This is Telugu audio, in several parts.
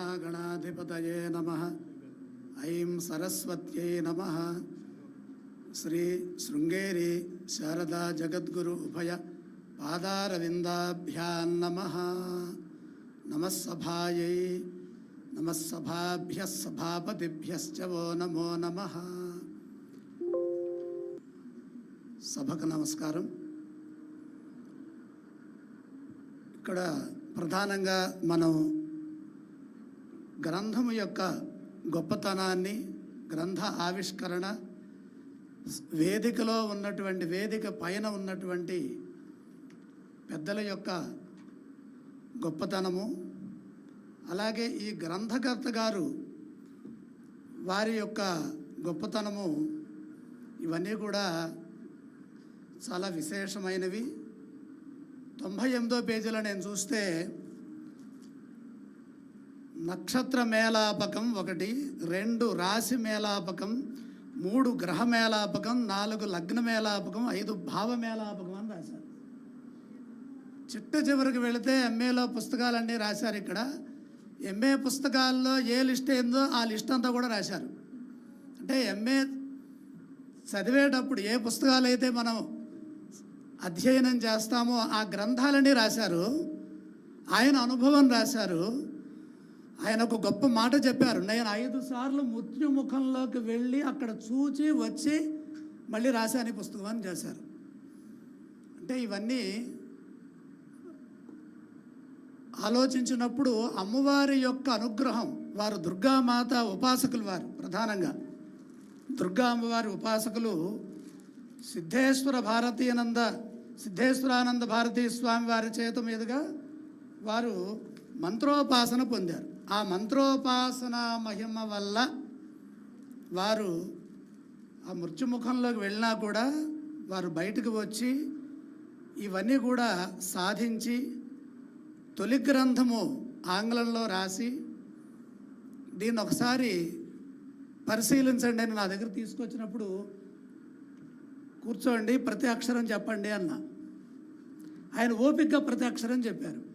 శ్రీమహాగణాధిపతయే నమ. ఐం సరస్వత్యై నమ. శ్రీ శృంగేరి శారదా జగద్గురు ఉభయ పాదారవిందాభ్యాం నమ. నమస్సభాయై నమస్సభాభ్య సభాపతిభ్యశ్చ వో నమో నమ. సభకు నమస్కారం. ఇక్కడ ప్రధానంగా మనం గ్రంథము యొక్క గొప్పతనాన్ని గ్రంథ ఆవిష్కరణ వేదికలో ఉన్నటువంటి వేదిక పైన ఉన్నటువంటి పెద్దల యొక్క గొప్పతనము. అలాగే ఈ గ్రంథకర్త గారు వారి యొక్క గొప్పతనము ఇవన్నీ కూడా చాలా విశేషమైనవి. తొంభై ఎనిమిదో పేజీలో నేను చూస్తే నక్షత్ర మేళాపకం ఒకటి రెండు రాశి మేళాపకం మూడు గ్రహ మేళాపకం నాలుగు లగ్న మేళాపకం ఐదు భావ మేళాపకం అని రాశారు. చిట్ట చివరికి వెళితే ఎంఏలో పుస్తకాలన్నీ రాశారు ఇక్కడ. ఎంఏ పుస్తకాల్లో ఏ లిస్ట్ ఏందో ఆ లిస్ట్ అంతా కూడా రాశారు. అంటే ఎంఏ చదివేటప్పుడు ఏ పుస్తకాలు అయితే మనం అధ్యయనం చేస్తామో ఆ గ్రంథాలన్నీ రాశారు. ఆయన అనుభవం రాశారు. ఆయన ఒక గొప్ప మాట చెప్పారు. నేను ఐదు సార్లు మృత్యుముఖంలోకి వెళ్ళి అక్కడ చూచి వచ్చి మళ్ళీ రాశాని పుస్తకాన్ని పుస్తకం అని చేశారు. అంటే ఇవన్నీ ఆలోచించినప్పుడు అమ్మవారి యొక్క అనుగ్రహం వారు దుర్గామాత ఉపాసకులు వారు ప్రధానంగా. దుర్గా అమ్మవారి ఉపాసకులు సిద్ధేశ్వర భారతీయనంద సిద్ధేశ్వరానంద భారతీ స్వామి వారి చేత మీదుగా వారు మంత్రోపాసన పొందారు. ఆ మంత్రోపాసన మహిమ వల్ల వారు ఆ మృత్యుముఖంలోకి వెళ్ళినా కూడా వారు బయటకు వచ్చి ఇవన్నీ కూడా సాధించి తొలి గ్రంథము ఆంగ్లంలో రాసి దీన్ని ఒకసారి పరిశీలించండి అని నా దగ్గర తీసుకొచ్చినప్పుడు కూర్చోండి ప్రతి అక్షరం చెప్పండి అన్న. ఆయన ఓపికగా ప్రతి అక్షరం చెప్పారు.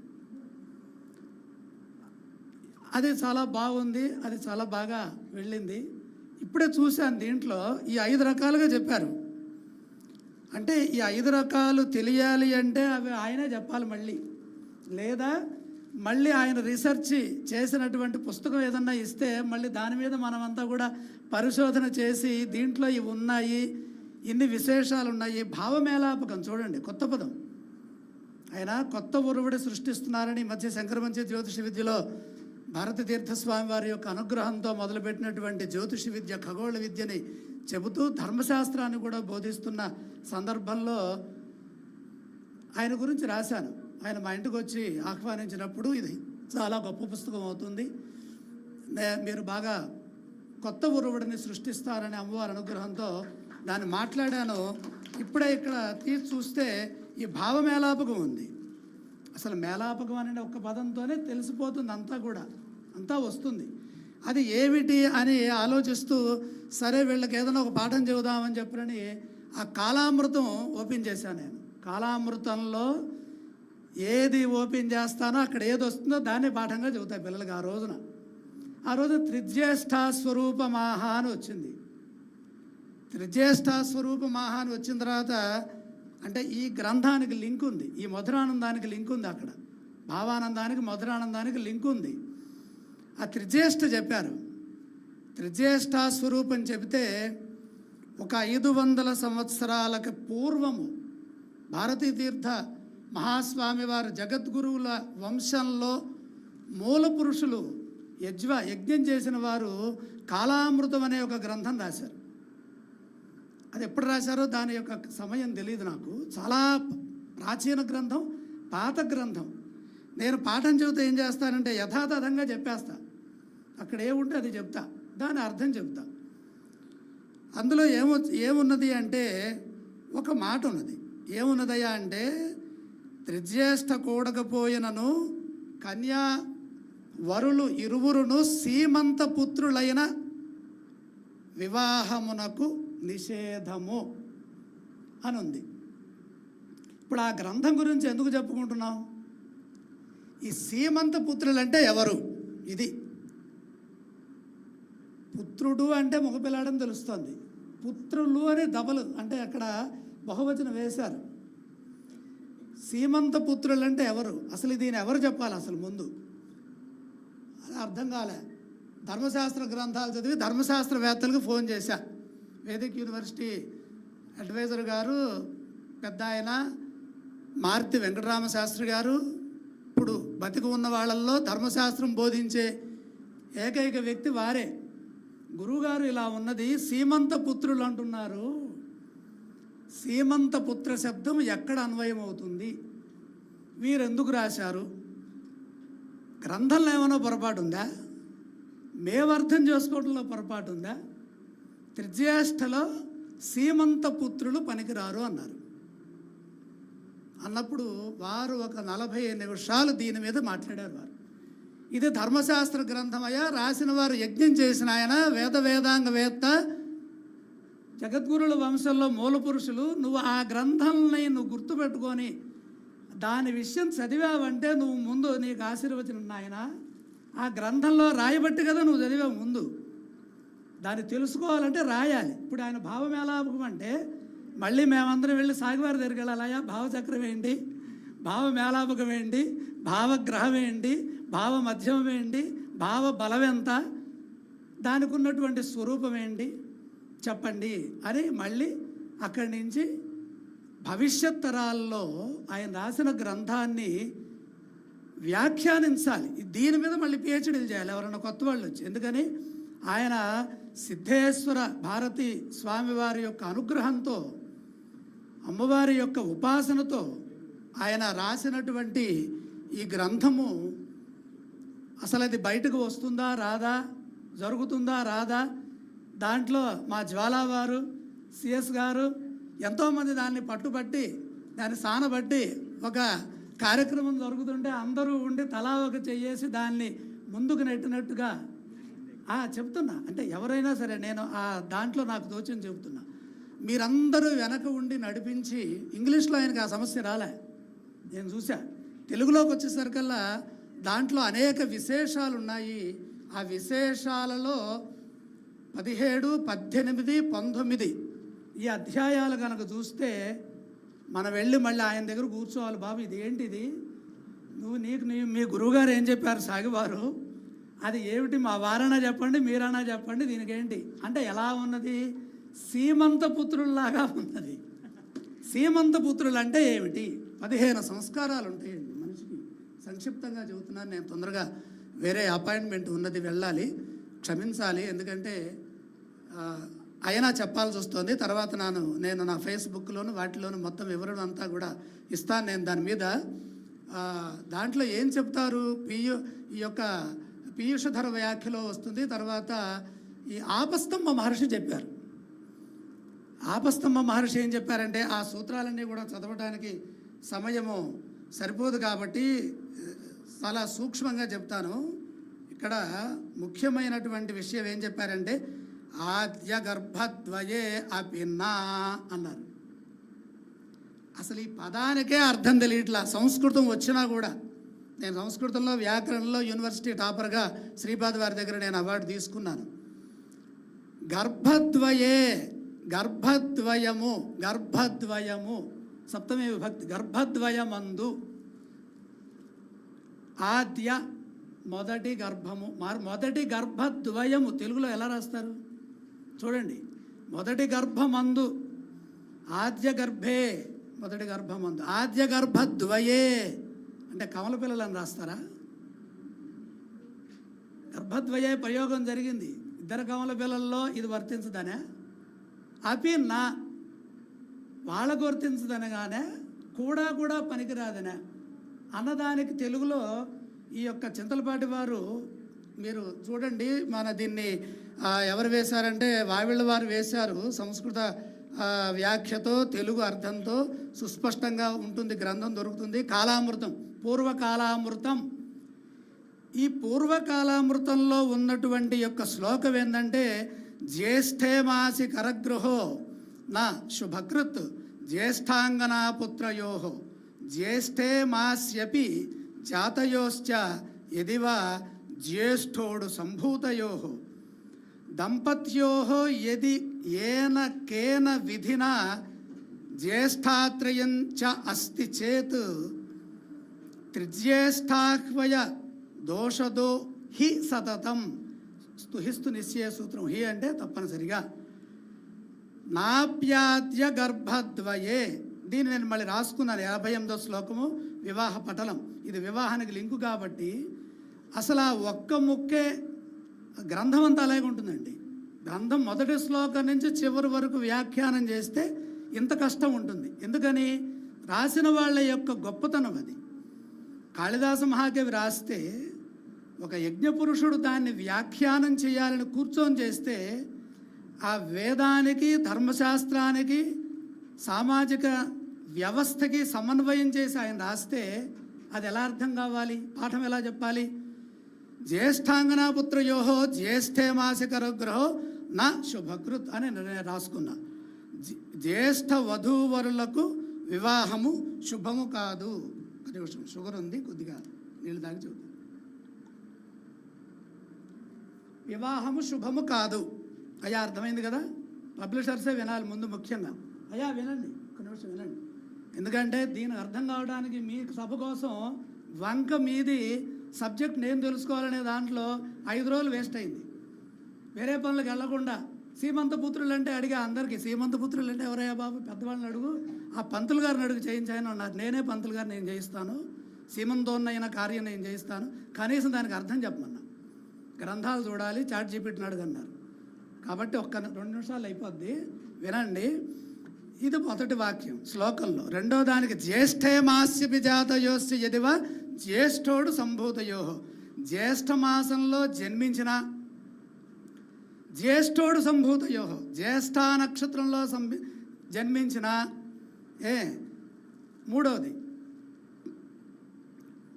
అది చాలా బాగుంది అది చాలా బాగా వెళ్ళింది. ఇప్పుడే చూశాను దీంట్లో ఈ ఐదు రకాలుగా చెప్పారు. అంటే ఈ ఐదు రకాలు తెలియాలి అంటే అవి ఆయనే చెప్పాలి మళ్ళీ. లేదా మళ్ళీ ఆయన రీసెర్చ్ చేసినటువంటి పుస్తకం ఏదన్నా ఇస్తే మళ్ళీ దాని మీద మనమంతా కూడా పరిశోధన చేసి దీంట్లో ఇవి ఉన్నాయి ఇన్ని విశేషాలు ఉన్నాయి. భావమేళాపకం చూడండి కొత్త పదం. ఆయన కొత్త ఉరువుడి సృష్టిస్తున్నారని మధ్య శంకరమంచి జ్యోతిష విద్యలో భారత తీర్థస్వామి వారి యొక్క అనుగ్రహంతో మొదలుపెట్టినటువంటి జ్యోతిష విద్య ఖగోళ విద్యని చెబుతూ ధర్మశాస్త్రాన్ని కూడా బోధిస్తున్న సందర్భంలో ఆయన గురించి రాశాను. ఆయన మా ఇంటికి వచ్చి ఆహ్వానించినప్పుడు ఇది చాలా గొప్ప పుస్తకం అవుతుంది. నే- మీరు బాగా కొత్త ఉరువుడిని సృష్టిస్తారని అమ్మవారి అనుగ్రహంతో దాన్ని మాట్లాడాను. ఇప్పుడే ఇక్కడ తీసి చూస్తే ఈ భావమేలాపకం ఉంది. అసలు మేళాపకం అనే ఒక పదంతోనే తెలిసిపోతుంది అంతా కూడా. అంతా వస్తుంది. అది ఏమిటి అని ఆలోచిస్తూ సరే వీళ్ళకి ఏదైనా ఒక పాఠం చెబుదామని చెప్పరని ఆ కాలామృతం ఓపెన్ చేశాను నేను. కాలామృతంలో ఏది ఓపెన్ చేస్తానో అక్కడ ఏది వస్తుందో దాన్ని పాఠంగా చెబుతాయి పిల్లలకి ఆ రోజున. ఆ రోజు త్రిజ్యేష్ఠ స్వరూపమాహ అని వచ్చింది. త్రిజ్యేష్ఠ స్వరూపమాహ అని వచ్చిన తర్వాత అంటే ఈ గ్రంథానికి లింక్ ఉంది. ఈ మధురానందానికి లింక్ ఉంది అక్కడ. భావానందానికి మధురానందానికి లింక్ ఉంది. ఆ త్రిజ్యేష్ఠ చెప్పారు. త్రిజ్యేష్ఠ స్వరూపం చెబితే ఒక ఐదు వందల సంవత్సరాలకు పూర్వము భారతీ తీర్థ మహాస్వామి వారి జగద్గురువుల వంశంలో మూల పురుషులు యజ్వ యజ్ఞం చేసిన వారు కాలామృతం అనే ఒక గ్రంథం రాశారు. అది ఎప్పుడు రాశారో దాని యొక్క సమయం తెలియదు నాకు. చాలా ప్రాచీన గ్రంథం పాత గ్రంథం. నేను పాఠం చెబితే ఏం చేస్తానంటే యథాతథంగా చెప్పేస్తా. అక్కడ ఏముంటే అది చెప్తా. దాని అర్థం చెప్తా అందులో ఏమో ఏమున్నది అంటే ఒక మాట ఉన్నది. ఏమున్నదయ్యా అంటే త్రిజ్యేష్ట కూడకపోయినను కన్యా వరులు ఇరువురును సీమంత పుత్రులైన వివాహమునకు నిషేధము అని ఉంది ఇప్పుడు ఆ గ్రంథం గురించి ఎందుకు చెప్పుకుంటున్నాం? ఈ సీమంత పుత్రులు అంటే ఎవరు? ఇది. పుత్రుడు అంటే మగపిల్లాడని తెలుస్తుంది. పుత్రులు అని దబలు అంటే అక్కడ బహువచనం వేశారు. సీమంత పుత్రులు అంటే ఎవరు? అసలు దీని ఎవరు చెప్పాలి అసలు ముందు? అది అర్థం కాలే. ధర్మశాస్త్ర గ్రంథాలు చదివి ధర్మశాస్త్రవేత్తలకు ఫోన్ చేశా. వేదిక్ యూనివర్సిటీ అడ్వైజర్ గారు పెద్ద ఆయన మారుతి వెంకటరామ శాస్త్రి గారు. ఇప్పుడు బతికి ఉన్న వాళ్ళల్లో ధర్మశాస్త్రం బోధించే ఏకైక వ్యక్తి వారే. గురువుగారు ఇలా ఉన్నది సీమంత పుత్రులు అంటున్నారు. సీమంత పుత్ర శబ్దం ఎక్కడ అన్వయం అవుతుంది వీరెందుకు రాశారు? గ్రంథంలో ఏమైనా పొరపాటు ఉందా? మేము అర్థం చేసుకోవడంలో పొరపాటు ఉందా? త్రిజ్యేష్ఠలో సీమంత పుత్రులు పనికిరారు అన్నారు. అన్నప్పుడు వారు ఒక నలభై నిమిషాలు దీని మీద మాట్లాడారు వారు. ఇది ధర్మశాస్త్ర గ్రంథమయ్యా రాసిన వారు యజ్ఞం చేసిన ఆయన వేద వేదాంగ వేత్త జగద్గురుల వంశంలో మూల పురుషులు నువ్వు ఆ గ్రంథంని నువ్వు గుర్తుపెట్టుకొని దాని విషయం చదివావంటే నువ్వు ముందు నీకు ఆశీర్వచనం నాయన. ఆ గ్రంథంలో రాయబట్టి కదా నువ్వు చదివావు ముందు. దాన్ని తెలుసుకోవాలంటే రాయాలి. ఇప్పుడు ఆయన భావమేళాపకం అంటే మళ్ళీ మేమందరం వెళ్ళి సాగివారి దగ్గరికి వెళ్ళాలయా భావచక్రం ఏంటి? భావమేళాపకం ఏంటి? భావగ్రహం ఏంటి? భావ మధ్యమం ఏంటి? భావ బలం ఎంత? దానికి ఉన్నటువంటి స్వరూపం ఏంటి? చెప్పండి అని మళ్ళీ అక్కడి నుంచి భవిష్యత్ తరాల్లో ఆయన రాసిన గ్రంథాన్ని వ్యాఖ్యానించాలి. దీని మీద మళ్ళీ పిహెచ్డీలు చేయాలి. ఎవరైనా కొత్త వాళ్ళు వచ్చి. ఎందుకని? ఆయన సిద్ధేశ్వర భారతి స్వామివారి యొక్క అనుగ్రహంతో అమ్మవారి యొక్క ఉపాసనతో ఆయన రాసినటువంటి ఈ గ్రంథము అసలు అది బయటకు వస్తుందా రాదా జరుగుతుందా రాదా? దాంట్లో మా జ్వాలా వారు సిఎస్ గారు ఎంతోమంది దాన్ని పట్టుబట్టి దాన్ని సానబట్టి ఒక కార్యక్రమం జరుగుతుంటే అందరూ ఉండి తలా ఒక చెయ్యేసి దాన్ని ముందుకు నెట్టినట్టుగా చెప్తున్నా. అంటే ఎవరైనా సరే నేను ఆ దాంట్లో నాకు తోచింది చెబుతున్నా. మీరందరూ వెనక ఉండి నడిపించి ఇంగ్లీష్లో ఆయనకి ఆ సమస్య రాలే. నేను చూసా తెలుగులోకి వచ్చేసరికల్లా దాంట్లో అనేక విశేషాలు ఉన్నాయి ఆ విశేషాలలో పదిహేడు పద్దెనిమిది పంతొమ్మిది ఈ అధ్యాయాలు కనుక చూస్తే మనం వెళ్ళి మళ్ళీ ఆయన దగ్గర కూర్చోవాలి. బాబు ఇది ఏంటిది నువ్వు నీకు నీ మీ గురువుగారు ఏం చెప్పారు? సాగివారు అది ఏమిటి? మా వారన్నా చెప్పండి మీరన్నా చెప్పండి దీనికి ఏంటి అంటే ఎలా ఉన్నది? సీమంత పుత్రుల్లాగా ఉన్నది. సీమంత పుత్రులు అంటే ఏమిటి? పదిహేను సంస్కారాలు ఉంటాయండి మనిషికి. సంక్షిప్తంగా చెబుతున్నాను నేను తొందరగా వేరే అపాయింట్మెంట్ ఉన్నది వెళ్ళాలి క్షమించాలి ఎందుకంటే అయినా చెప్పాల్సి వస్తుంది. తర్వాత నేను నేను నా ఫేస్బుక్లోను వాటిలోను మొత్తం వివరణ అంతా కూడా ఇస్తాను నేను దాని మీద. దాంట్లో ఏం చెప్తారు? పియు ఈ యొక్క పీయూషధర వ్యాఖ్యలో వస్తుంది. తర్వాత ఈ ఆపస్తంభ మహర్షి చెప్పారు. ఆపస్తంభ మహర్షి ఏం చెప్పారంటే ఆ సూత్రాలన్నీ కూడా చదవడానికి సమయము సరిపోదు కాబట్టి చాలా సూక్ష్మంగా చెప్తాను. ఇక్కడ ముఖ్యమైనటువంటి విషయం ఏం చెప్పారంటే ఆద్య గర్భద్వయే అపిన్నా అన్నారు. అసలు ఈ పదానికే అర్థం తెలియట్లా సంస్కృతం వచ్చినా కూడా. నేను సంస్కృతంలో వ్యాకరణంలో యూనివర్సిటీ టాపర్గా శ్రీపాద్ వారి దగ్గర నేను అవార్డు తీసుకున్నాను. గర్భద్వయే గర్భద్వయము గర్భద్వయము సప్తమే విభక్తి గర్భద్వయమందు ఆద్య మొదటి గర్భము మారు మొదటి గర్భద్వయము తెలుగులో ఎలా రాస్తారు? చూడండి. మొదటి గర్భమందు ఆద్య గర్భే మొదటి గర్భమందు ఆద్య గర్భద్వయే. అంటే కమల అని రాస్తారా? గర్భద్వయ ప్రయోగం జరిగింది. ఇద్దరు కమల పిల్లల్లో ఇది వర్తించదనే? అపి నా వాళ్ళకు వర్తించదనగానే కూడా కూడా పనికిరాదనే? అన్నదానికి తెలుగులో ఈ యొక్క చింతలపాటి వారు మీరు చూడండి మన దీన్ని ఎవరు వేశారంటే వావిళ్ళ వారు వేశారు సంస్కృత వ్యాఖ్యతో తెలుగు అర్థంతో సుస్పష్టంగా ఉంటుంది గ్రంథం దొరుకుతుంది. కాలామృతం పూర్వకాలామృతం. ఈ పూర్వకాలామృతంలో ఉన్నటువంటి యొక్క శ్లోకం ఏంటంటే జ్యేష్ఠే మాసి కరగృహో నా శుభకృత్ జ్యేష్ఠాంగనాపుత్రయో జ్యేష్ఠే మాస్యపి జాతయోశ్చ ఎదివా జ్యేష్ఠోడు సంభూతయో దంపత్యో యది ఏన కేన విధిన జ్యేష్ఠాత్రయం చ అస్తి చేత్. త్రిజ్యేష్ఠాహ్వయ దోషదో హి సతతం. స్తుహిస్తు నిశ్చయ సూత్రం. హి అంటే తప్పనిసరిగా. నాప్యాద్య గర్భద్వయే. దీన్ని నేను మళ్ళీ రాసుకున్నాను. యాభై ఎనిమిదో శ్లోకము వివాహ పటలం. ఇది వివాహానికి లింకు కాబట్టి అసలు ఆ ఒక్క ముక్కే గ్రంథం అంతా అలాగే ఉంటుందండి. గ్రంథం మొదటి శ్లోకం నుంచి చివరి వరకు వ్యాఖ్యానం చేస్తే ఇంత కష్టం ఉంటుంది. ఎందుకని? రాసిన వాళ్ళ యొక్క గొప్పతనం అది. కాళిదాస మహాకవి రాస్తే ఒక యజ్ఞపురుషుడు దాన్ని వ్యాఖ్యానం చేయాలని కూర్చొని చేస్తే ఆ వేదానికి ధర్మశాస్త్రానికి సామాజిక వ్యవస్థకి సమన్వయం చేసి ఆయన రాస్తే అది ఎలా అర్థం కావాలి? పాఠం ఎలా చెప్పాలి? జ్యేష్ఠాంగనాపుత్రయో జ్యేష్ఠే మాసికరగ్రహో నా శుభకృత్ అని నేను రాసుకున్నా. జ్యేష్ఠ వధూవరులకు వివాహము శుభము కాదు. షుగర్ ఉంది కొద్దిగా నీళ్ళు దాకా చూద్దాం వివాహము శుభము కాదు. అయ్యా అర్థమైంది కదా? పబ్లిషర్సే వినాలి ముందు ముఖ్యంగా. అయ్యా వినండి ఒక నిమిషం వినండి. ఎందుకంటే దీని అర్థం కావడానికి మీ సభ కోసం వంక మీది సబ్జెక్ట్ నేను తెలుసుకోవాలనే దాంట్లో ఐదు రోజులు వేస్ట్ అయింది. వేరే పనులకు వెళ్ళకుండా సీమంత పుత్రులు అంటే అడిగా అందరికీ సీమంత పుత్రులు అంటే ఎవరయ్యా బాబు? పెద్దవాళ్ళని అడుగు. ఆ పంతులు గారిని అడుగు చేయించాయని అన్నారు నేనే పంతులు గారిని నేను చేయిస్తాను. సీమంతోన్నైన కార్యం నేను చేయిస్తాను. కనీసం దానికి అర్థం చెప్పమన్నా. గ్రంథాలు చూడాలి చాట్ చేపెట్టిన అడుగన్నారు కాబట్టి ఒక్క రెండు నిమిషాలు అయిపోద్ది. వినండి. ఇది మొదటి వాక్యం శ్లోకంలో. రెండో దానికి జ్యేష్ఠే మాస్యపి జాతయోస్య ఎదివ జ్యేష్ఠోడు సంభూతయో. జ్యేష్ఠ మాసంలో జన్మించిన జ్యేష్ఠోడు సంభూతయో. జ్యేష్ఠ నక్షత్రంలో సంభి జన్మించిన ఏ మూడవది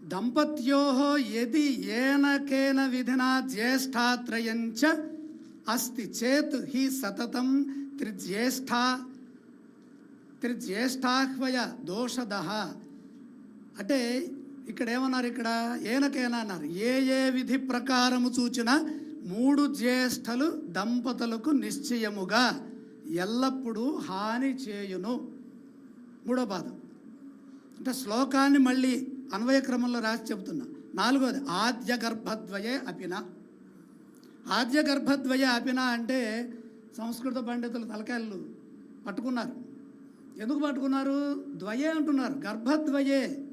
దంపత్యో ఎది ఏనకేన విధిన జ్యేష్ఠాత్రయంచ అస్తి చేత్ హి సతతం త్రిజ్యేష్ఠ త్రిజ్యేష్ఠాహ్వయ దోషద. అంటే ఇక్కడ ఏమన్నారు ఇక్కడ? ఏనకేనా అన్నారు? ఏ ఏ విధి ప్రకారము చూచిన మూడు జ్యేష్ఠలు దంపతులకు నిశ్చయముగా ఎల్లప్పుడూ హాని చేయును. మూడో పాదం. అంటే శ్లోకాన్ని మళ్ళీ అన్వయ క్రమంలో రాసి చెబుతున్నా. నాలుగోది ఆద్య గర్భద్వయే అపిన. ఆద్య గర్భద్వయ అపిన అంటే సంస్కృత పండితులు తలకాయలు పట్టుకున్నారు. ఎందుకు పట్టుకున్నారు? ద్వయే అంటున్నారు. గర్భద్వయే.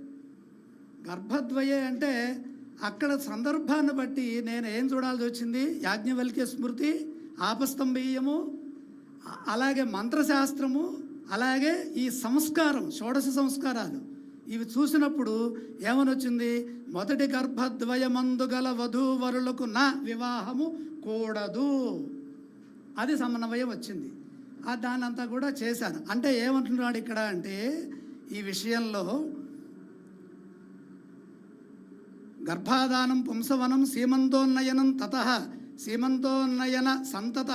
గర్భద్వయే అంటే అక్కడ సందర్భాన్ని బట్టి నేను ఏం చూడాల్సి వచ్చింది? యాజ్ఞవల్క్య స్మృతి ఆపస్తంభీయము అలాగే మంత్రశాస్త్రము అలాగే ఈ సంస్కారం షోడశ సంస్కారాలు. ఇవి చూసినప్పుడు ఏమనొచ్చింది? మొదటి గర్భద్వయమందు గల వధూవరులకు నా వివాహము కూడదు. అది సమన్వయం వచ్చింది. ఆ దానంతా కూడా చేశాను. అంటే ఏమంటున్నాడు ఇక్కడ అంటే ఈ విషయంలో గర్భాధానం పుంసవనం సీమంతోన్నయనం తత. సీమంతోన్నయన సంతత.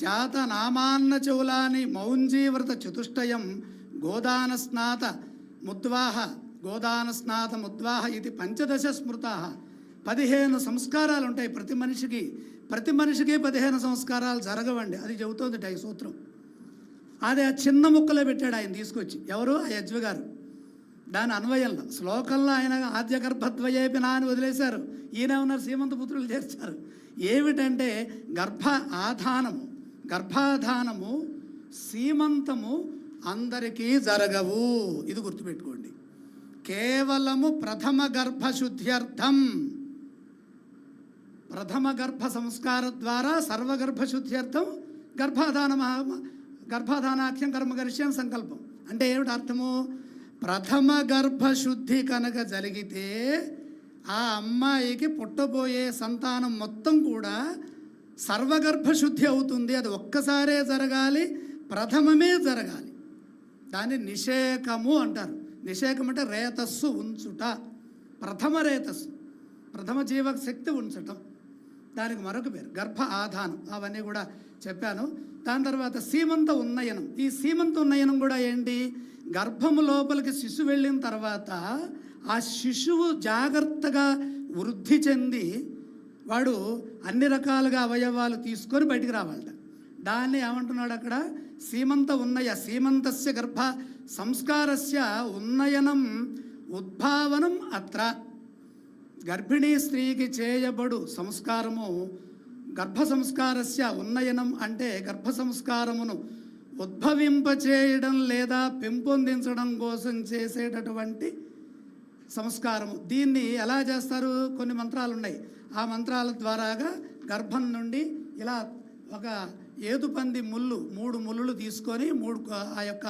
జాత నామాన్న చౌలాని మౌంజీవ్రత చతుష్టయం గోదానస్నాత ముద్వాహ. గోదానస్నాత ముద్వాహ ఇది పంచదశ స్మృత. పదిహేను సంస్కారాలు ఉంటాయి ప్రతి మనిషికి. ప్రతి మనిషికి పదిహేను సంస్కారాలు జరగవండి. అది చెబుతోంది ఈ సూత్రం. అదే ఆ చిన్న ముక్కలో పెట్టాడు ఆయన తీసుకొచ్చి. ఎవరు? ఆ యజ్వ గారు దాని అన్వయంలో శ్లోకంలో ఆయన ఆద్య గర్భద్వయేపినా అని వదిలేశారు. ఈయన ఉన్నారు సీమంత పుత్రులు చేర్చారు. ఏమిటంటే గర్భ ఆధానము గర్భాధానము సీమంతము అందరికీ జరగవు. ఇది గుర్తుపెట్టుకోండి. కేవలము ప్రథమ గర్భశుద్ధ్యర్థం. ప్రథమ గర్భ సంస్కార ద్వారా సర్వగర్భశుద్ధ్యర్థం గర్భాధాన గర్భాధానాఖ్యం కర్మగరిష్యం సంకల్పం. అంటే ఏమిటి అర్థము? ప్రథమ గర్భశుద్ధి కనుక జరిగితే ఆ అమ్మాయికి పుట్టబోయే సంతానం మొత్తం కూడా సర్వగర్భశుద్ధి అవుతుంది. అది ఒక్కసారే జరగాలి ప్రథమమే జరగాలి. దాన్ని నిషేకము అంటారు. నిషేకం అంటే రేతస్సు ఉంచుట ప్రథమ రేతస్సు ప్రథమ జీవశక్తి ఉంచటం. దానికి మరొక పేరు గర్భ ఆధానం. అవన్నీ కూడా చెప్పాను. దాని తర్వాత సీమంత ఉన్నయనం. ఈ సీమంత ఉన్నయనం కూడా ఏంటి? గర్భము లోపలికి శిశువు వెళ్ళిన తర్వాత ఆ శిశువు జాగ్రత్తగా వృద్ధి చెంది వాడు అన్ని రకాలుగా అవయవాలు తీసుకొని బయటికి రావాలట. దాన్ని ఏమంటున్నాడు అక్కడ? సీమంత ఉన్నయ సీమంతస్య గర్భ సంస్కారస్య ఉన్నయనం ఉద్భావనం అత్ర. గర్భిణీ స్త్రీకి చేయబడు సంస్కారము గర్భ సంస్కారస్య ఉన్నయనం అంటే గర్భ సంస్కారమును ఉద్భవింపచేయడం లేదా పెంపొందించడం కోసం చేసేటటువంటి సంస్కారము. దీన్ని ఎలా చేస్తారు? కొన్ని మంత్రాలు ఉన్నాయి ఆ మంత్రాల ద్వారాగా గర్భం నుండి ఇలా ఒక ఏదుపంది ముళ్ళు మూడు ముళ్ళు తీసుకొని మూడు ఆ యొక్క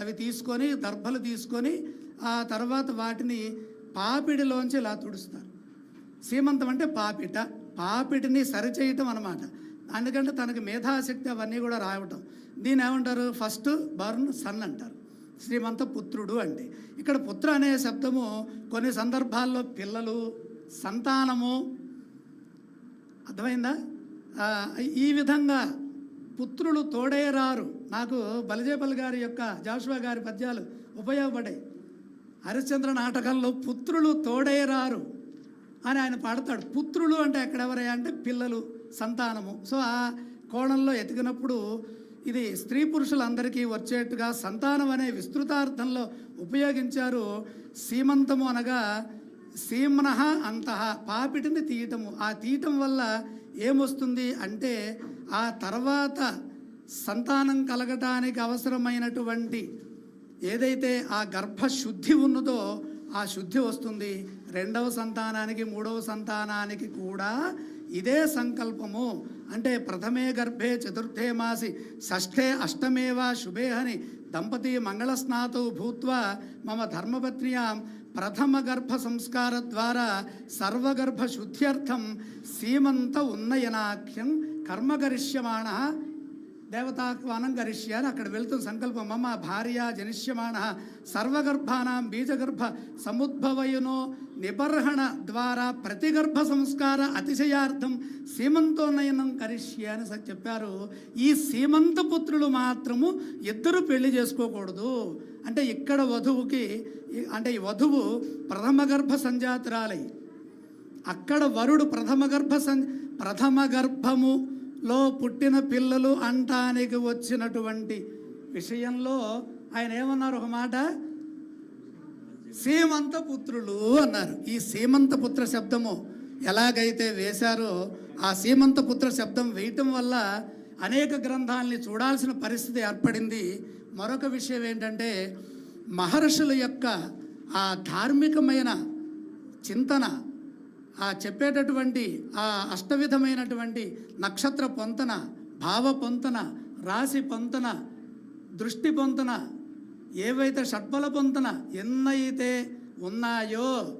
అవి తీసుకొని దర్భలు తీసుకొని ఆ తర్వాత వాటిని పాపిడిలోంచి ఇలా తుడుస్తారు. సీమంతం అంటే పాపిట. పాపిటిని సరిచేయటం అనమాట అందుకంటే తనకు మేధాశక్తి అవన్నీ కూడా రావటం. దీని ఏమంటారు ఫస్ట్ బర్న్ సన్ అంటారు. శ్రీమంత పుత్రుడు అంటే. ఇక్కడ పుత్ర అనే శబ్దము కొన్ని సందర్భాల్లో పిల్లలు సంతానము అర్థమైందా? ఈ విధంగా పుత్రులు తోడే రారు నాకు బలజేపల్లి గారి యొక్క జాషువా గారి పద్యాలు ఉపయోగపడాయి. హరిశ్చంద్ర నాటకంలో పుత్రులు తోడే రారు అని ఆయన పాడతాడు. పుత్రులు అంటే ఎక్కడెవరయ్యా అంటే పిల్లలు సంతానము. సో ఆ కోణంలో ఎతికినప్పుడు ఇది స్త్రీ పురుషులందరికీ వచ్చేట్టుగా సంతానం అనే విస్తృతార్థంలో ఉపయోగించారు సీమంతము అనగా సీమ్నః అంతః పాపిటిని తీయటము. ఆ తీయటం వల్ల ఏమొస్తుంది అంటే ఆ తర్వాత సంతానం కలగటానికి అవసరమైనటువంటి ఏదైతే ఆ గర్భశుద్ధి ఉన్నదో ఆ శుద్ధి వస్తుంది. రెండవ సంతానానికి మూడవ సంతానానికి కూడా ఇదే సంకల్పము. అంటే ప్రథమే గర్భే చతుర్థే మాసి షష్ఠే అష్టమేవా శుభేహని దంపతి మంగళస్నాతౌ భూత్వా మమ ధర్మపత్న్యాం ప్రథమ గర్భ సంస్కార ద్వారా సర్వగర్భ శుద్ధ్యర్థం సీమంత ఉన్నయనాఖ్యం కర్మకరిష్యమాణ దేవతాహ్వానం గరిష్య అక్కడ వెళ్తున్న సంకల్పం. మమ భార్య జనిష్యమాణ సర్వగర్భానాం బీజగర్భ సముద్భవయునో నిబర్హణ ద్వారా ప్రతిగర్భ సంస్కార అతిశయార్థం సీమంతోనయనం కరిష్య అని చెప్పారు. ఈ సీమంత పుత్రులు మాత్రము ఇద్దరు పెళ్ళి చేసుకోకూడదు. అంటే ఇక్కడ వధువుకి అంటే ఈ వధువు ప్రథమ గర్భ సంజాతురాలై. అక్కడ వరుడు ప్రథమ గర్భ సం ప్రథమ లో పుట్టిన పిల్లలు అంటానికి వచ్చినటువంటి విషయంలో ఆయన ఏమన్నారు ఒక మాట? సీమంత పుత్రులు అన్నారు. ఈ సీమంత పుత్ర శబ్దము ఎలాగైతే వేశారో ఆ సీమంత పుత్ర శబ్దం వేయటం వల్ల అనేక గ్రంథాలని చూడాల్సిన పరిస్థితి ఏర్పడింది. మరొక విషయం ఏంటంటే మహర్షుల యొక్క ఆ ధార్మికమైన చింతన ఆ చెప్పేటటువంటి ఆ అష్టవిధమైనటువంటి నక్షత్ర పొంతన భావ పొంతన రాశి పొంతన దృష్టి పొంతన ఏవైతే షట్బల పొంతన ఎన్నైతే ఉన్నాయో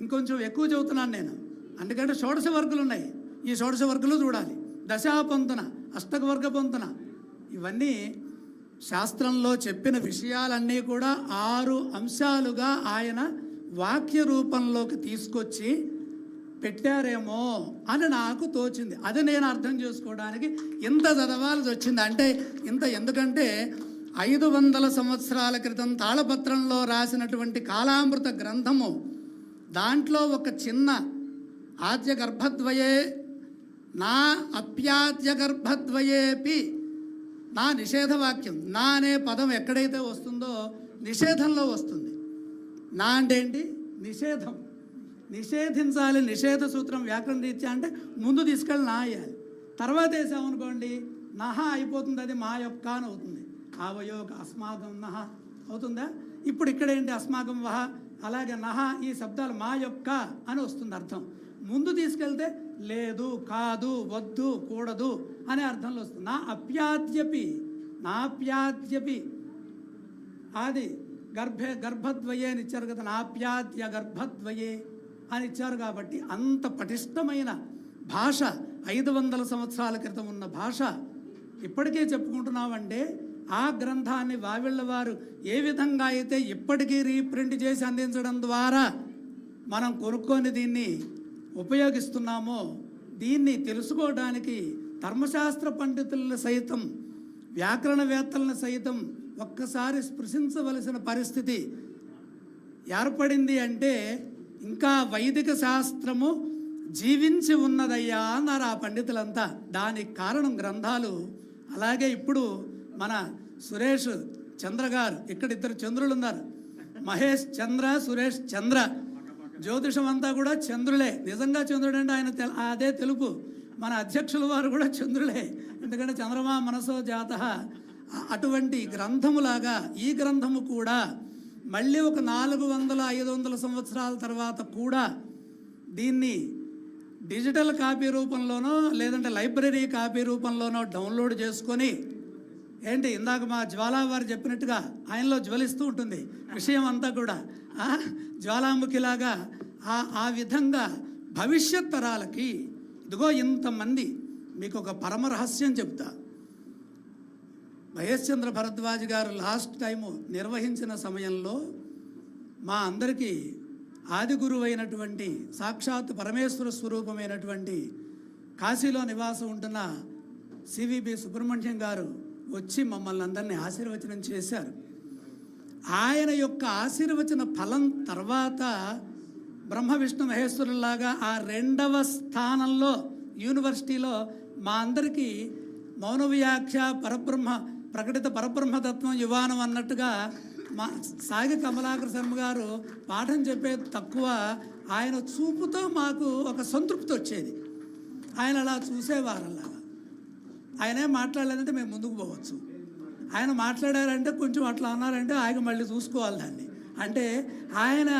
ఇంకొంచెం ఎక్కువ చదువుతున్నాను నేను. అందుకంటే షోడశ వర్గులు ఉన్నాయి. ఈ షోడశ వర్గులు చూడాలి. దశా పొంతన అష్టక వర్గ పొంతన ఇవన్నీ శాస్త్రంలో చెప్పిన విషయాలన్నీ కూడా ఆరు అంశాలుగా ఆయన వాక్య రూపంలోకి తీసుకొచ్చి పెట్టారేమో అని నాకు తోచింది. అది నేను అర్థం చేసుకోవడానికి ఇంత చదవాల్సి వచ్చింది. అంటే ఇంత ఎందుకంటే ఐదు వందల సంవత్సరాల క్రితం తాళపత్రంలో రాసినటువంటి కాలామృత గ్రంథము దాంట్లో ఒక చిన్న ఆద్య గర్భద్వయే నా అప్యాద్య గర్భద్వయేపి నా నిషేధవాక్యం నా అనే పదం ఎక్కడైతే వస్తుందో నిషేధంలో వస్తుంది. నా అంటే ఏంటి నిషేధం. నిషేధించాలి నిషేధ సూత్రం వ్యాకరణ రీత్యా అంటే ముందు తీసుకెళ్ళి నా అయ్యాలి తర్వాత వేసామనుకోండి నహ అయిపోతుంది అది మా యొక్క అని అవుతుంది. ఆవయోగ అస్మాకం నహ అవుతుందా? ఇప్పుడు ఇక్కడ ఏంటి అస్మాకం వహ? అలాగే నహ ఈ శబ్దాలు మా యొక్క అని వస్తుంది అర్థం. ముందు తీసుకెళ్తే లేదు కాదు వద్దు కూడదు అనే అర్థంలో వస్తుంది. నా అప్యాద్యపి నాప్యాద్యపి అది గర్భే గర్భద్వయే అని ఇచ్చారు కదా నాప్యాద్య గర్భద్వయే అని ఇచ్చారు కాబట్టి అంత పటిష్టమైన భాష ఐదు వందల సంవత్సరాల క్రితం ఉన్న భాష ఇప్పటికే చెప్పుకుంటున్నామంటే ఆ గ్రంథాన్ని వావిళ్ళ వారు ఏ విధంగా అయితే ఇప్పటికీ రీప్రింట్ చేసి అందించడం ద్వారా మనం కొనుక్కొని దీన్ని ఉపయోగిస్తున్నామో దీన్ని తెలుసుకోవడానికి ధర్మశాస్త్ర పండితులను సైతం వ్యాకరణవేత్తలను సైతం ఒక్కసారి స్పృశించవలసిన పరిస్థితి ఏర్పడింది అంటే ఇంకా వైదిక శాస్త్రము జీవించి ఉన్నదయ్యా అన్నారు ఆ పండితులంతా. దానికి కారణం గ్రంథాలు. అలాగే ఇప్పుడు మన సురేష్ చంద్ర గారు ఇక్కడ ఇద్దరు చంద్రులు ఉన్నారు. మహేష్ చంద్ర సురేష్ చంద్ర. జ్యోతిషం అంతా కూడా చంద్రులే. నిజంగా చంద్రుడు అంటే ఆయన అదే తెలుపు. మన అధ్యక్షుల వారు కూడా చంద్రులే. ఎందుకంటే చంద్రమా మనసో జాత అటువంటి గ్రంథములాగా ఈ గ్రంథము కూడా మళ్ళీ ఒక నాలుగు వందల ఐదు వందల సంవత్సరాల తర్వాత కూడా దీన్ని డిజిటల్ కాపీ రూపంలోనో లేదంటే లైబ్రరీ కాపీ రూపంలోనో డౌన్లోడ్ చేసుకొని ఏంటి ఇందాక మా జ్వాలావారు చెప్పినట్టుగా ఆయనలో జ్వలిస్తూ ఉంటుంది విషయం అంతా కూడా. జ్వాలాముఖిలాగా ఆ ఆ విధంగా భవిష్యత్ తరాలకి ఇదిగో ఇంతమంది మీకు ఒక పరమ రహస్యం చెప్తా. మహేష్ చంద్ర భరద్వాజ్ గారు లాస్ట్ టైము నిర్వహించిన సమయంలో మా అందరికీ ఆది గురువైనటువంటి సాక్షాత్ పరమేశ్వర స్వరూపమైనటువంటి కాశీలో నివాసం ఉంటున్న సివిబి సుబ్రహ్మణ్యం గారు వచ్చి మమ్మల్ని అందరినీ ఆశీర్వచనం చేశారు. ఆయన యొక్క ఆశీర్వచన ఫలం తర్వాత బ్రహ్మ విష్ణు మహేశ్వరులాగా ఆ రెండవ స్థానంలో యూనివర్సిటీలో మా అందరికీ మౌన వ్యాఖ్య పరబ్రహ్మ ప్రకటిత పరబ్రహ్మతత్వం యువానం అన్నట్టుగా మా సాగి కమలాకర్ శర్మ గారు పాఠం చెప్పేది తక్కువ ఆయన చూపుతో మాకు ఒక సంతృప్తి వచ్చేది. ఆయన అలా చూసేవారలా. ఆయనే మాట్లాడలేదంటే మేము ముందుకు పోవచ్చు. ఆయన మాట్లాడారంటే కొంచెం అట్లా అన్నారంటే ఆయన మళ్ళీ చూసుకోవాలి దాన్ని. అంటే ఆయన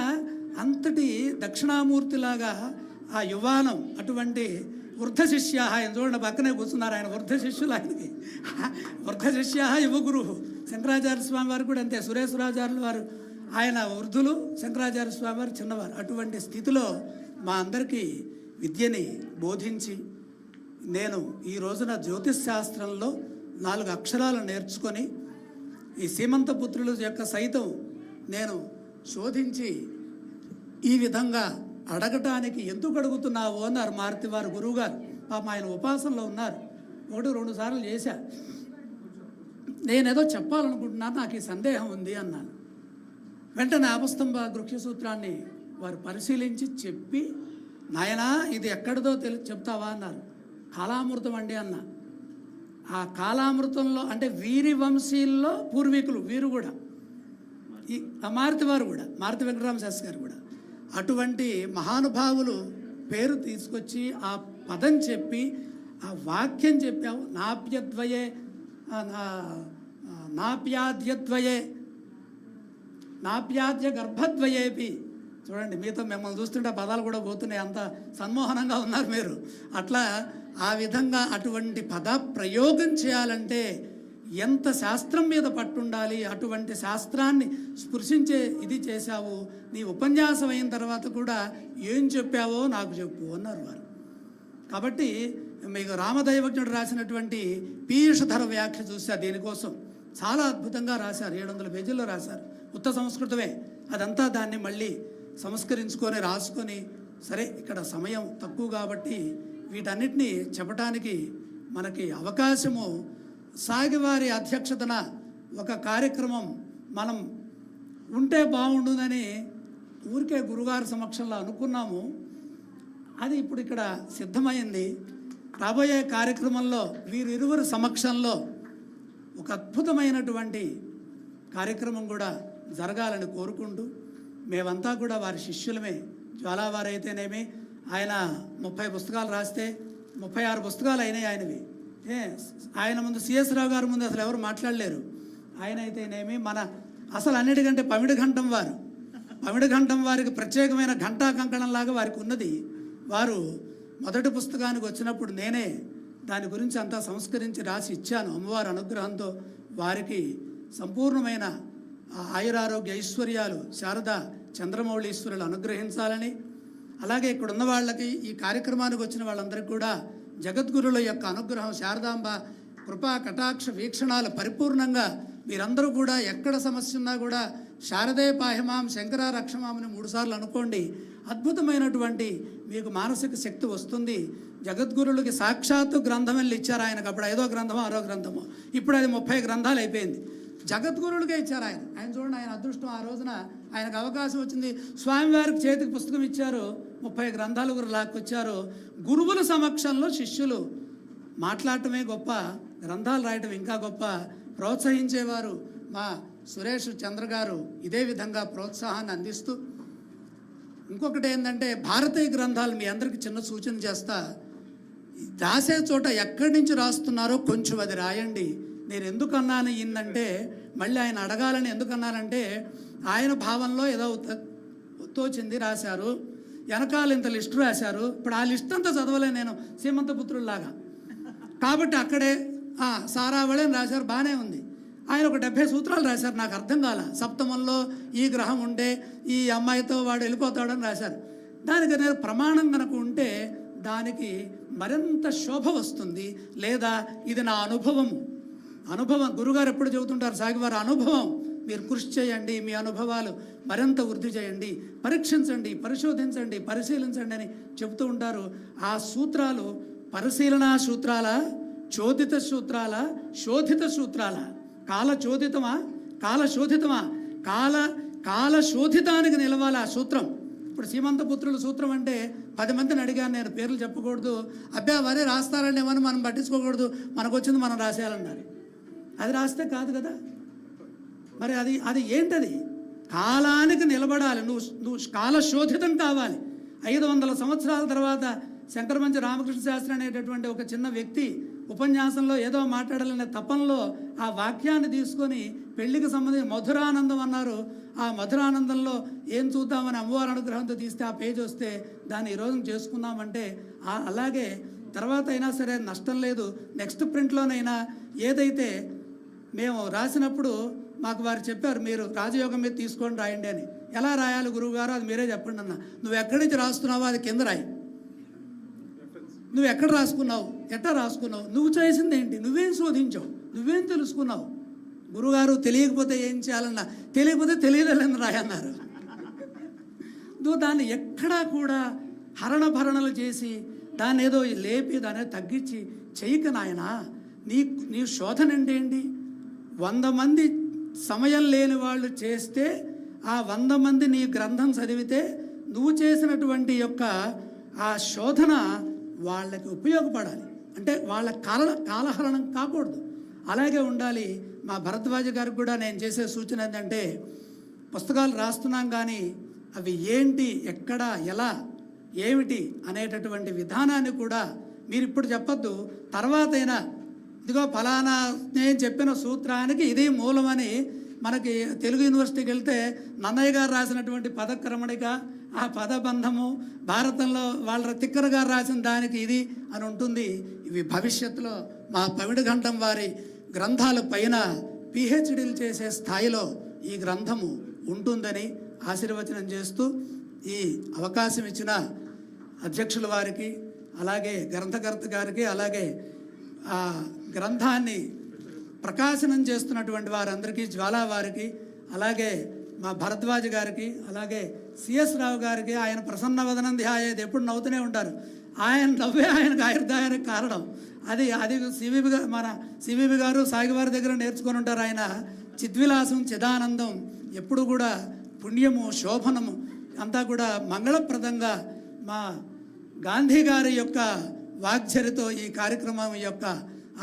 అంతటి దక్షిణామూర్తిలాగా ఆ యువానం అటువంటి వృద్ధ శిష్య ఆయన చూడండి పక్కనే కూర్చున్నారు ఆయన వృద్ధ శిష్యులు ఆయనకి. వృద్ధ శిష్య యువ శంకరాచార్య స్వామి వారు కూడా అంతే సురేశ్వరాచార్యులు వారు. ఆయన వృద్ధులు శంకరాచార్య స్వామి వారు చిన్నవారు. అటువంటి స్థితిలో మా అందరికీ విద్యని బోధించి నేను ఈ రోజున జ్యోతిష్ శాస్త్రంలో నాలుగు అక్షరాలు నేర్చుకొని ఈ సీమంతపుత్రుల యొక్క సైతం నేను శోధించి ఈ విధంగా అడగటానికి ఎందుకు అడుగుతున్నావు అన్నారు మారుతి వారు గురువుగారు. పాపం ఆయన ఉపాసనలో ఉన్నారు. ఒకటి రెండు సార్లు చేశా. నేనేదో చెప్పాలనుకుంటున్నాను నాకు ఈ సందేహం ఉంది అన్నాను. వెంటనే అపస్తంభ గృక్ష సూత్రాన్ని వారు పరిశీలించి చెప్పి నాయనా ఇది ఎక్కడిదో తెలి చెప్తావా అన్నారు. కాలామృతం అండి అన్న. ఆ కాలామృతంలో అంటే వీరి వంశీల్లో పూర్వీకులు వీరు కూడా. ఈ ఆ మారుతి వారు కూడా మారుతి వెంకటరామ శాస్త్రి గారు కూడా. అటువంటి మహానుభావులు పేరు తీసుకొచ్చి ఆ పదం చెప్పి ఆ వాక్యం చెప్పావు. నాప్యద్వయే నా- నాప్యాద్యద్వయే నాప్యాద్య గర్భద్వయేపి. చూడండి మీతో మిమ్మల్ని చూస్తుంటే పదాలు కూడా పోతున్నాయి. అంత సన్మోహనంగా ఉన్నారు మీరు. అట్లా ఆ విధంగా అటువంటి పద ప్రయోగం చేయాలంటే ఎంత శాస్త్రం మీద పట్టుండాలి అటువంటి శాస్త్రాన్ని స్పృశించే ఇది చేశావు. నీ ఉపన్యాసం అయిన తర్వాత కూడా ఏం చెప్పావో నాకు చెప్పు అన్నారు వారు. కాబట్టి మీకు రామదైవజ్ఞుడు రాసినటువంటి పీయూషధర వ్యాఖ్య చూసా దీనికోసం చాలా అద్భుతంగా రాశారు ఏడు వందల పేజీల్లో రాశారు. ఉత్త సంస్కృతమే. అదంతా దాన్ని మళ్ళీ సంస్కరించుకొని రాసుకొని సరే ఇక్కడ సమయం తక్కువ కాబట్టి వీటన్నిటినీ చెప్పటానికి మనకి అవకాశము సాగివారి అధ్యక్షతన ఒక కార్యక్రమం మనం ఉంటే బాగుండునని ఊరికే గురుగారి సమక్షంలో అనుకున్నాము. అది ఇప్పుడు ఇక్కడ సిద్ధమైంది. రాబోయే కార్యక్రమంలో వీరిరువురు సమక్షంలో ఒక అద్భుతమైనటువంటి కార్యక్రమం కూడా జరగాలని కోరుకుంటూ మేమంతా కూడా వారి శిష్యులమే జ్వాలావారైతేనేమి ఆయన ముప్పై పుస్తకాలు రాస్తే ముప్పై ఆరు పుస్తకాలు అయినాయి ఆయనవి. ఆయన ముందు సిఎస్ రావు గారి ముందు అసలు ఎవరు మాట్లాడలేరు. ఆయన అయితేనేమి మన అసలు అన్నిటికంటే పమిడి ఘంటం వారు. పమిడి ఘంటం వారికి ప్రత్యేకమైన ఘంటా కంకణంలాగా వారికి ఉన్నది. వారు మొదటి పుస్తకానికి వచ్చినప్పుడు నేనే దాని గురించి అంతా సంస్కరించి రాసి ఇచ్చాను అమ్మవారి అనుగ్రహంతో వారికి సంపూర్ణమైన ఆయురారోగ్య ఐశ్వర్యాలు శారద చంద్రమౌళీశ్వరులు అనుగ్రహించాలని. అలాగే ఇక్కడ ఉన్న వాళ్ళకి ఈ కార్యక్రమానికి వచ్చిన వాళ్ళందరికీ కూడా జగద్గురుల యొక్క అనుగ్రహం శారదాంబ కృపా కటాక్ష వీక్షణాలు పరిపూర్ణంగా మీరందరూ కూడా ఎక్కడ సమస్య ఉన్నా కూడా శారదే పాహిమాం శంకర రక్షమామని మూడుసార్లు అనుకోండి అద్భుతమైనటువంటి మీకు మానసిక శక్తి వస్తుంది. జగద్గురులకి సాక్షాత్తు గ్రంథం ఇచ్చారు ఆయనకు అప్పుడు ఐదో గ్రంథమో ఆరో గ్రంథమో. ఇప్పుడు అది ముప్పై గ్రంథాలు అయిపోయింది. జగద్గురులకే ఇచ్చారు ఆయన. ఆయన చూడండి ఆయన అదృష్టం ఆ రోజున ఆయనకు అవకాశం వచ్చింది. స్వామివారికి చేతికి పుస్తకం ఇచ్చారు. ముప్పై గ్రంథాలు కూడా లాక్కొచ్చారు. గురువుల సమక్షంలో శిష్యులు మాట్లాడటమే గొప్ప గ్రంథాలు రాయటం ఇంకా గొప్ప ప్రోత్సహించేవారు మా సురేష్ చంద్ర గారు ఇదే విధంగా ప్రోత్సాహాన్ని అందిస్తూ. ఇంకొకటి ఏంటంటే భారతీయ గ్రంథాలు మీ అందరికీ చిన్న సూచన చేస్తా. రాసే చోట ఎక్కడి నుంచి రాస్తున్నారో కొంచెం అది రాయండి. నేను ఎందుకన్నాను ఇందంటే మళ్ళీ ఆయన అడగాలని ఎందుకన్నానంటే ఆయన భావంలో ఏదో తోచింది రాశారు. వెనకాల ఇంత లిస్టు రాశారు. ఇప్పుడు ఆ లిస్ట్ అంతా చదవలే నేను సీమంతపుత్రుల్లాగా కాబట్టి అక్కడే సారావళి అని రాశారు బాగానే ఉంది. ఆయన ఒక డెబ్భై సూత్రాలు రాశారు నాకు అర్థం కాల. సప్తమంలో ఈ గ్రహం ఉండే ఈ అమ్మాయితో వాడు వెళ్ళిపోతాడని రాశారు. దానికి నేను ప్రమాణం కనుక ఉంటే దానికి మరింత శోభ వస్తుంది. లేదా ఇది నా అనుభవము. అనుభవం గురుగారు ఎప్పుడు చెబుతుంటారు సాగివారు అనుభవం. మీరు కృషి చేయండి మీ అనుభవాలు మరింత వృద్ధి చేయండి పరీక్షించండి పరిశోధించండి పరిశీలించండి అని చెబుతూ ఉంటారు. ఆ సూత్రాలు పరిశీలనా సూత్రాల చోదిత సూత్రాల శోధిత సూత్రాల? కాల చోదితమా కాల శోధితమా? కాల కాల శోధితానికి నిలవాలి ఆ సూత్రం? ఇప్పుడు సీమంతపుత్రుల సూత్రం అంటే పది మందిని అడిగాను నేను పేర్లు చెప్పకూడదు. అబ్బా వరే రాస్తారండి ఏమని మనం పట్టించుకోకూడదు. మనకు వచ్చింది మనం రాసేయాలన్నారు. అది రాస్తే కాదు కదా? మరి అది అది ఏంటది? కాలానికి నిలబడాలి. నువ్వు నువ్వు కాలశోధితం కావాలి. ఐదు వందల సంవత్సరాల తర్వాత శంకరమంచి రామకృష్ణ శాస్త్రి అనేటటువంటి ఒక చిన్న వ్యక్తి ఉపన్యాసంలో ఏదో మాట్లాడాలనే తపంలో ఆ వాక్యాన్ని తీసుకొని పెళ్ళికి సంబంధించి మధురానందం అన్నారు. ఆ మధురానందంలో ఏం చూద్దామని అమ్మవారి అనుగ్రహంతో తీస్తే ఆ పేజ్ వస్తే దాన్ని ఈరోజు చేసుకుందామంటే అలాగే తర్వాత అయినా సరే నష్టం లేదు. నెక్స్ట్ ప్రింట్లోనైనా ఏదైతే మేము రాసినప్పుడు మాకు వారు చెప్పారు మీరు రాజయోగం మీద తీసుకొని రాయండి అని. ఎలా రాయాలి గురువుగారు? అది మీరే చెప్పండి అన్న. నువ్వు ఎక్కడి నుంచి రాస్తున్నావో అది కింద రాయి. నువ్వు ఎక్కడ రాసుకున్నావు? ఎట్లా రాసుకున్నావు? నువ్వు చేసింది ఏంటి? నువ్వేం శోధించావు? నువ్వేం తెలుసుకున్నావు? గురుగారు తెలియకపోతే ఏం చేయాలన్నా తెలియకపోతే తెలియదని రాయన్నారు నువ్వు దాన్ని ఎక్కడా కూడా హరణ భరణలు చేసి దాన్ని ఏదో లేపి దాన్ని తగ్గించి చేయక నాయన నీ నీ శోధన అంటే ఏంటి? వంద మంది సమయం లేని వాళ్ళు చేస్తే ఆ వంద మంది నీ గ్రంథం చదివితే నువ్వు చేసినటువంటి యొక్క ఆ శోధన వాళ్ళకి ఉపయోగపడాలి. అంటే వాళ్ళ కాల కాలహరణం కాకూడదు. అలాగే ఉండాలి. మా భరద్వాజ గారికి కూడా నేను చేసే సూచన ఏంటంటే పుస్తకాలు రాస్తున్నాం కానీ అవి ఏంటి ఎక్కడ ఎలా ఏమిటి అనేటటువంటి విధానాన్ని కూడా మీరు ఇప్పుడు చెప్పొద్దు. తర్వాతైనా ఇదిగో ఫలానా నేను చెప్పిన సూత్రానికి ఇది మూలమని మనకి తెలుగు యూనివర్సిటీకి వెళ్తే నన్నయ్య గారు రాసినటువంటి పదక్రమణిక ఆ పదబంధము భారతంలో వాళ్ళ తిక్కర గారు రాసిన దానికి ఇది అని ఉంటుంది. ఇవి భవిష్యత్తులో మా పవిడి వారి గ్రంథాల పైన పిహెచ్డీలు చేసే స్థాయిలో ఈ గ్రంథము ఉంటుందని ఆశీర్వచనం చేస్తూ ఈ అవకాశం ఇచ్చిన అధ్యక్షుల వారికి అలాగే గ్రంథకర్త గారికి అలాగే గ్రంథాన్ని ప్రకాశనం చేస్తున్నటువంటి వారందరికీ జ్వాలా వారికి అలాగే మా భరద్వాజ్ గారికి అలాగే సిఎస్ రావు గారికి ఆయన ప్రసన్న వదనం ధ్యాయేది ఎప్పుడు నవ్వుతూనే ఉంటారు. ఆయన నవ్వే ఆయనకు ఆయుర్దాయానికి కారణం అది అది సివిబి గారు మన సివిబి గారు సాగివారి దగ్గర నేర్చుకొని ఉంటారు ఆయన. చిద్విలాసం చిదానందం ఎప్పుడు కూడా పుణ్యము శోభనము అంతా కూడా మంగళప్రదంగా మా గాంధీ గారి యొక్క వాగ్చరితో ఈ కార్యక్రమం యొక్క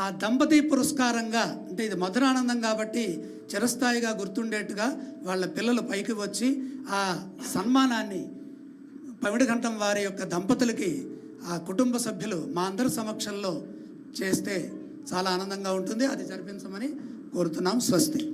ఆ దంపతి పురస్కారంగా అంటే ఇది మధురానందం కాబట్టి చిరస్థాయిగా గుర్తుండేట్టుగా వాళ్ళ పిల్లలు పైకి వచ్చి ఆ సన్మానాన్ని పవిడిఘంటం వారి యొక్క దంపతులకి ఆ కుటుంబ సభ్యులు మా అందరి సమక్షంలో చేస్తే చాలా ఆనందంగా ఉంటుంది. అది జరిపించమని కోరుతున్నాం. స్వస్తి.